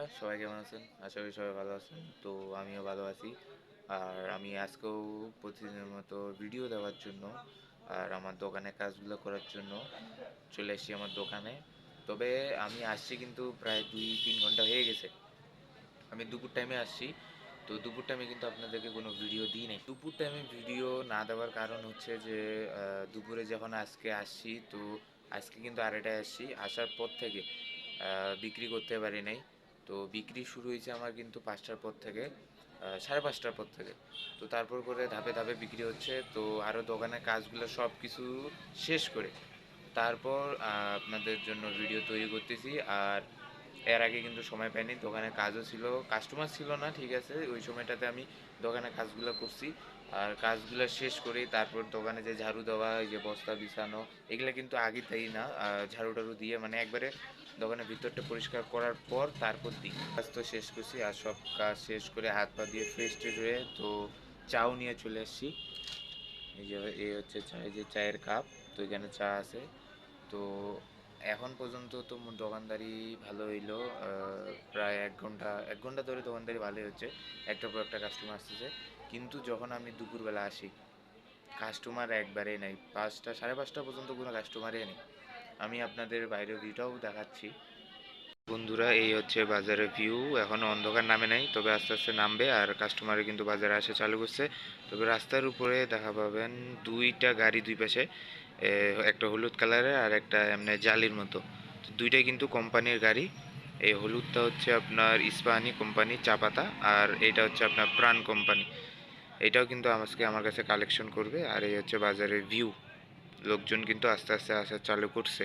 সবাই কেমন আছেন? আশা করি সবাই ভালো আছেন। তো আমিও ভালো আছি। আর আমি আজকেও প্রতিদিনের মতো ভিডিও দেওয়ার জন্য আর আমার দোকানে কাজগুলো করার জন্য চলে এসেছি আমার দোকানে। তবে আমি আসছি কিন্তু প্রায় দুই, তিন ঘণ্টা হয়ে গেছে। আমি দুপুর টাইমে আসছি। তো দুপুর টাইমে কিন্তু আপনাদেরকে কোনো ভিডিও দিই নাই। দুপুর টাইমে ভিডিও না দেওয়ার কারণ হচ্ছে যে দুপুরে যখন আজকে আসছি, তো আজকে কিন্তু আড়াইটায় আসছি। আসার পর থেকে বিক্রি করতে পারি নাই। তো বিক্রি শুরু হয়েছে আমার কিন্তু পাঁচটার পর থেকে সাড়ে পাঁচটার পর থেকে। তো তারপর করে ধাপে ধাপে বিক্রি হচ্ছে, তো আরও দোকানের কাজগুলো সব কিছু শেষ করে। তারপর আপনাদের জন্য ভিডিও তৈরি করতেছি, আর এর আগে কিন্তু সময় পাইনি, দোকানে কাজও ছিল কাস্টমার ছিল না, ঠিক আছে, ওই সময়টাতে আমি দোকানে কাজগুলো করছি। আর কাজগুলো শেষ করে তারপর দোকানে যে ঝাড়ু দেওয়া, এই যে বস্তা বিছানো, এগুলো কিন্তু আগে তাই না ঝাড়ু টাড়ু দিয়ে মানে একবারে দোকানের ভিতরটা পরিষ্কার করার পর তারপর দিই। কাজ তো শেষ করছি, আর সব কাজ শেষ করে হাত পা দিয়ে ফ্রেশ ট্রেশ হয়ে তো চাও নিয়ে চলে আসছি। এই যে এই হচ্ছে এই যে চায়ের কাপ তো এখানে চা আছে, তো এখন পর্যন্ত তো দোকানদারি ভালো হইল প্রায় এক ঘণ্টা এক ঘণ্টা ধরে দোকানদারি ভালোই হচ্ছে একটার পর একটা কাস্টমার আসতেছে। কিন্তু যখন আমি দুপুরবেলা আসি কাস্টমার একবারেই নেই, পাঁচটা, সাড়ে পাঁচটা পর্যন্ত কোনো কাস্টমারই নেই। আমি আপনাদের বাইরের ভিউটাও দেখাচ্ছি। বন্ধুরা, এই হচ্ছে বাজারের ভিউ এখনও অন্ধকার নামে নাই, তবে আস্তে আস্তে নামবে আর কাস্টমার কিন্তু বাজারে আসে, চালু করছে। তবে রাস্তার উপরে দেখা পাবেন দুইটা গাড়ি দুই পাশে একটা হলুদ কালারের আর একটা এমনি জালির মতো। দুইটাই কিন্তু কোম্পানির গাড়ি। এই হলুদটা হচ্ছে আপনার ইস্পাহানি কোম্পানি, চা পাতা, আর এটা হচ্ছে আপনার প্রাণ কোম্পানি। এটাও কিন্তু আজকে আমার কাছে কালেকশন করবে, আর এই হচ্ছে বাজারের ভিউ লোকজন কিন্তু আস্তে আস্তে আসা চালু করছে।